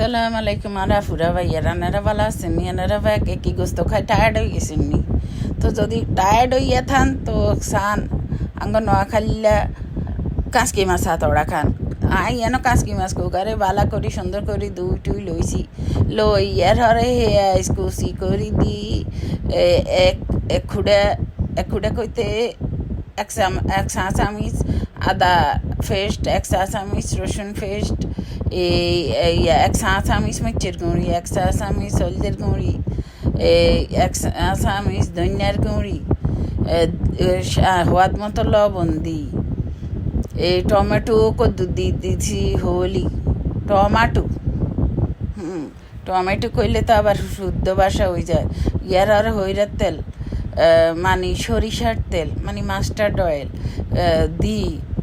সালাম আলাইকুম, আরা ফুরা ভাইয়া, রান্নারা ভালো আছেন? এনারা ভাই কি গোস্ত খাই টায়ার্ড হয়ে গেছেন তো যদি টায়ার্ড হইয়া থান, তো সান আঙ্গ নোয়া খাইলা কাঁচকি মাছ হাতড়া খান। আই এন কাঁচকি মাছ কুকারে বালা করি, সুন্দর করে, দুই টুই লইছি। লই ইয়ার হরে হে কুচি করি দি এক এক খুঁড়ে এক খুঁড়ে কইতে এক এক চা আদা পেস্ট, এক চা চামিচ, রসুন পেস্ট এই এই এক চা চামিচ মির্চের গুঁড়ি এক চা চামিচ হলদের গুঁড়ি এই এক চা চামিচ ধনিয়ার গুঁড়ি স্বাদ মতো লবণ দিই এই টমেটো কদ্দু দিয়ে দিছি হোলি টমাটো হুম টমেটো কইলে তো আবার শুদ্ধ ভাষা হয়ে যায় ইয়ার আর হইরার তেল মানে সরিষার তেল মানে মাস্টার্ড অয়েল দি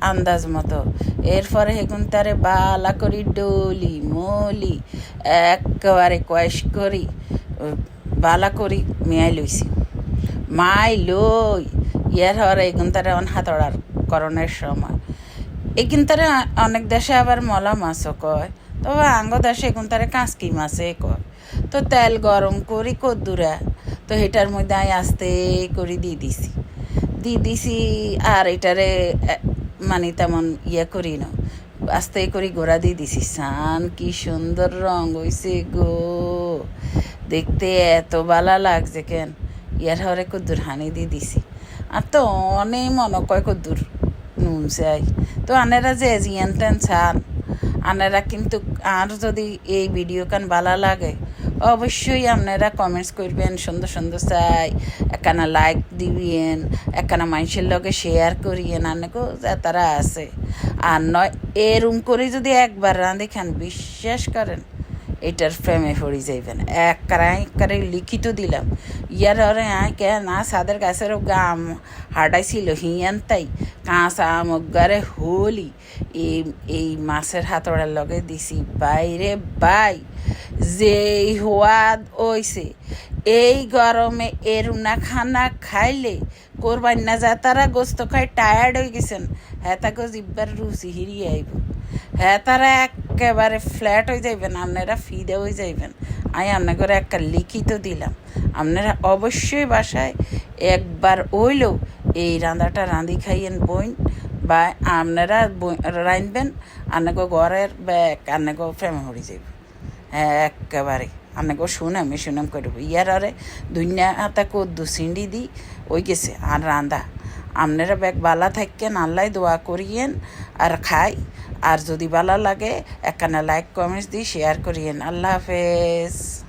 আন্দাজ মতো। এরপরে হেগুন তারে বালা করি, ডলি মলি, একেবারে কয়েস করি, বালা করি, মেয়াই লইছি। মাই লই ইয়ার হরে এগুন তারে অন হাতড়ার করণের সময়। এগুন তারে অনেক দেশে আবার মলা মাছও কয়, তবে আঙ্গ দেশে এগুন তারে কাঁচকি মাছে কয়। তো তেল গরম করি কদ্দুরা তো এটার মধ্যে আমি আস্তে করে দিয়ে দিছি। দিয়ে দিছি আর এটারে মানে তেমন ইয়ে করি না। আস্তে করে গোড়া দিয়ে দিছি। সান, কি সুন্দর রং হইছে গো। দেখতে এত ভালো লাগছে কেন? ইয়ার হরে কদ্দুর হানি দিয়ে দিছি। আর তো অনেক মনে কয় কদ্দুর নুন চাই তো আনেরা যে জিয়ান টেন চান আনেরা কিন্তু আর যদি এই ভিডিও কান ভালো লাগে অবশ্যই আপনারা কমেন্টস করবেন, সুন্দর সুন্দর চাই, একখানা লাইক দিবেন, একখানা মানুষের লগে শেয়ার করিয়েন আনেকো যা তারা আছে। আর নয়, এরম করে যদি একবার রাঁধে খান বিশ্বাস করেন এটার প্রেমে পড়ে যাইবেন এক কারাই কারে লিখিত দিলাম। ইয়ার আরে কে না সাদের গাছের গাম হাডাইছিল হিয়ান তাই। কাঁচা মগারে হোলি। এই এই মাছের হাতড়ার লগে দিছি বাইরে বাই, যেই হোয়াদ ওইছে এই গরমে এরুনা খানা খাইলে কোরবান না যা তারা গোস্ত খাই টায়ার্ড হয়ে গেছেন। হ্যাঁ তাকে জিব্বার রুচি হিরিয়ে আইব। হ্যাঁ তারা একেবারে ফ্ল্যাট হয়ে যাইবেন, আপনারা ফিদে হয়ে যাইবেন। আমি আপনাকে একটা লিখিত দিলাম। আপনারা অবশ্যই বাসায় একবার ওইলেও এই রান্নাটা রাঁধি খাইয়েন বইন বা আপনারা রাঁধবেন, আপনাকে ঘরের ব্যাগ আপনাকে ফ্রেমে হয়ে যাইব। হ্যাঁ একেবারে। আপনাকে শুনাম শুনাম করব ইয়ার আরে দুনিয়া হাতে কদ্দু সিন্ডি দি, ওই গেছে, আর রান্দা আপনারা ব্যাগ বালা থাকেন আল্লাহ দোয়া করিয়েন, আর খাই। আর যদি ভালো লাগে একখানা লাইক কমেন্টস দিই শেয়ার করিয়েন। আল্লাহ হাফেজ।